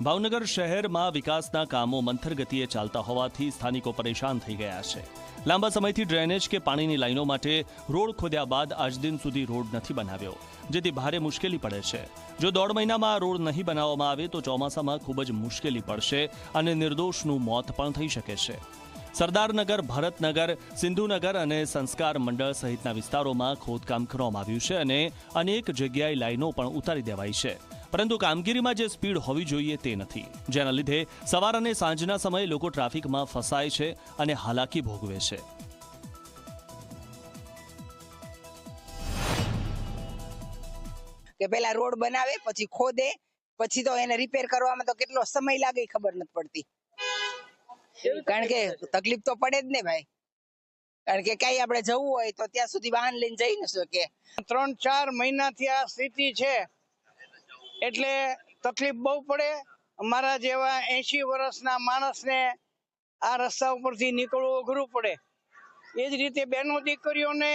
ભાવનગર શહેરમાં વિકાસના કામો મંથર ગતિએ ચાલતા હોવાથી સ્થાનિકો પરેશાન થઈ ગયા છે. લાંબા સમયથી ડ્રેનેજ કે પાણીની લાઈનો માટે રોડ ખોદ્યા બાદ આજ દિન સુધી રોડ નથી બનાવ્યો, જેથી ભારે મુશ્કેલી પડે છે. જો દોઢ મહિનામાં આ રોડ નહીં બનાવવામાં આવે તો ચોમાસામાં ખૂબ જ મુશ્કેલી પડશે અને નિર્દોષનું મોત પણ થઈ શકે છે. સરદારનગર, ભરતનગર, સિંધુનગર અને સંસ્કાર મંડળ સહિતના વિસ્તારોમાં ખોદકામ કરવામાં આવ્યું છે અને અનેક જગ્યાએ લાઈનો પણ ઉતારી દેવાઈ છે. પરંતુ કામગીરીમાં જે સ્પીડ હોવી જોઈએ તે નથી. જેના લીધે સવાર અને સાંજના સમયે લોકો ટ્રાફિકમાં ફસાય છે અને હાલાકી ભોગવે છે. કે પેલા રોડ બનાવે પછી ખોદે પછી તો એને રિપેર કરવામાં તો કેટલો સમય લાગે ખબર નથી પડતી. કારણ કે તકલીફ તો પડે જ ને ભાઈ. કારણ કે ક્યાંય આપણે જવું હોય તો ત્યાં સુધી વાહન લઈને જઈ ન શકીએ. ત્રણ ચાર મહિનાથી આ સ્થિતિ છે. એટલે તકલીફ બહુ પડે. અમારા જેવા એસી વર્ષના માણસને આ રસ્તા ઉપરથી નીકળવું અઘરું પડે. એ જ રીતે બેનો દીકરીઓને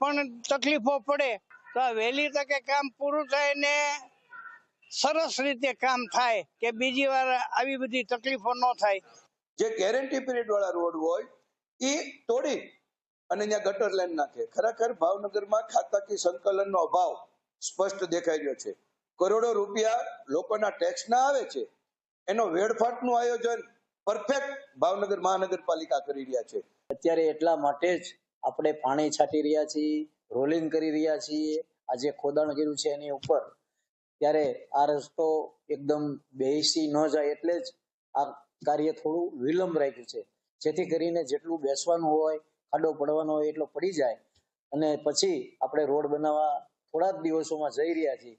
પણ તકલીફો પડે. તો આ વહેલી તકે કામ પૂરું થાય ને સરસ રીતે કામ થાય કે બીજી વાર આવી બધી તકલીફો ન થાય. જે ગેરંટી પીરિયડ વાળા રોડ હોય, એ તોડી અને ત્યાં ગટર લાઈન નાખે. ખરેખર ભાવનગરમાં ખાતાકી સંકલનનો અભાવ સ્પષ્ટ દેખાઈ રહ્યો છે. કરોડો રૂપિયા લોકોના ટેક્સના આવે છે, એનો વેડફાટનું આયોજન પરફેક્ટ ભાવનગર મહાનગરપાલિકા કરી રહ્યા છે. અત્યારે એટલા માટે જ આપણે પાણી છાંટી રહ્યા છીએ રોલિંગ કરી રહ્યા છીએ, આ જે ખોદાણ કર્યું છે એની ઉપર. ત્યારે આ રસ્તો એકદમ બેસી ન જાય એટલે જ આ કાર્ય થોડું વિલંબ રાખ્યું છે. જેથી કરીને જેટલું બેસવાનું હોય, ખાડો પડવાનો હોય, એટલો પડી જાય. અને પછી આપણે રોડ બનાવવા થોડા જ દિવસોમાં જઈ રહ્યા છીએ.